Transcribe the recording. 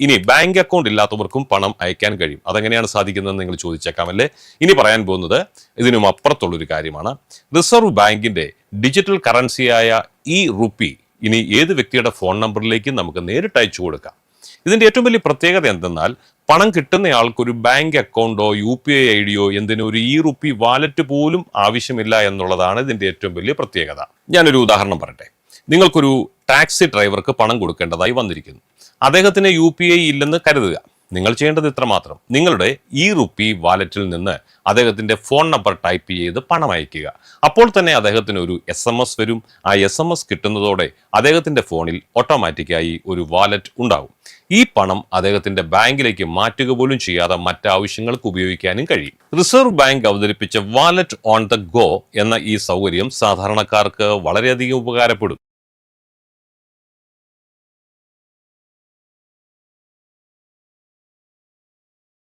ഇനി bank account ഇല്ലാത്തവർക്കും പണം അയക്കാൻ കഴിയും. അതെങ്ങനെയാണ് സാധിക്കുന്നതെന്ന് നിങ്ങൾ ചോദിച്ചേക്കാമല്ലേ ഇനി പറയാൻ പോകുന്നത് ഇതിനും അപ്പുറത്തുള്ളൊരു കാര്യമാണ്. റിസർവ് ബാങ്കിന്റെ ഡിജിറ്റൽ കറൻസിയായ ഈ റുപ്പി ഇനി ഏത് വ്യക്തിയുടെ ഫോൺ നമ്പറിലേക്കും നമുക്ക് നേരിട്ട് അയച്ചു കൊടുക്കാം. ഇതിന്റെ ഏറ്റവും വലിയ പ്രത്യേകത എന്തെന്നാൽ പണം കിട്ടുന്നയാൾക്ക് ഒരു ബാങ്ക് അക്കൗണ്ടോ യു പി ഐ ഐ ഡിയോ എന്തിനും ഒരു ഇ റുപ്പി വാലറ്റ് പോലും ആവശ്യമില്ല എന്നുള്ളതാണ് ഇതിന്റെ ഏറ്റവും വലിയ പ്രത്യേകത. ഞാനൊരു ഉദാഹരണം പറയട്ടെ. നിങ്ങൾക്കൊരു ടാക്സി ഡ്രൈവർക്ക് പണം കൊടുക്കേണ്ടതായി വന്നിരിക്കുന്നു. അദ്ദേഹത്തിന് യു പി ഐ ഇല്ലെന്ന് കരുതുക. നിങ്ങൾ ചെയ്യേണ്ടത് ഇത്രമാത്രം നിങ്ങളുടെ ഇ റുപ്പി വാലറ്റിൽ നിന്ന് അദ്ദേഹത്തിന്റെ ഫോൺ നമ്പർ ടൈപ്പ് ചെയ്ത് പണം അയക്കുക അപ്പോൾ തന്നെ അദ്ദേഹത്തിന് ഒരു എസ് എം എസ് വരും. ആ എസ് എം എസ് കിട്ടുന്നതോടെ അദ്ദേഹത്തിന്റെ ഫോണിൽ ഓട്ടോമാറ്റിക്കായി ഒരു വാലറ്റ് ഉണ്ടാവും. ഈ പണം അദ്ദേഹത്തിന്റെ ബാങ്കിലേക്ക് മാറ്റുക പോലും ചെയ്യാതെ മറ്റാവശ്യങ്ങൾക്ക് ഉപയോഗിക്കാനും കഴിയും. റിസർവ് ബാങ്ക് അവതരിപ്പിച്ച വാലറ്റ് ഓൺ ദ ഗോ എന്ന ഈ സൗകര്യം സാധാരണക്കാർക്ക് വളരെയധികം ഉപകാരപ്പെടും.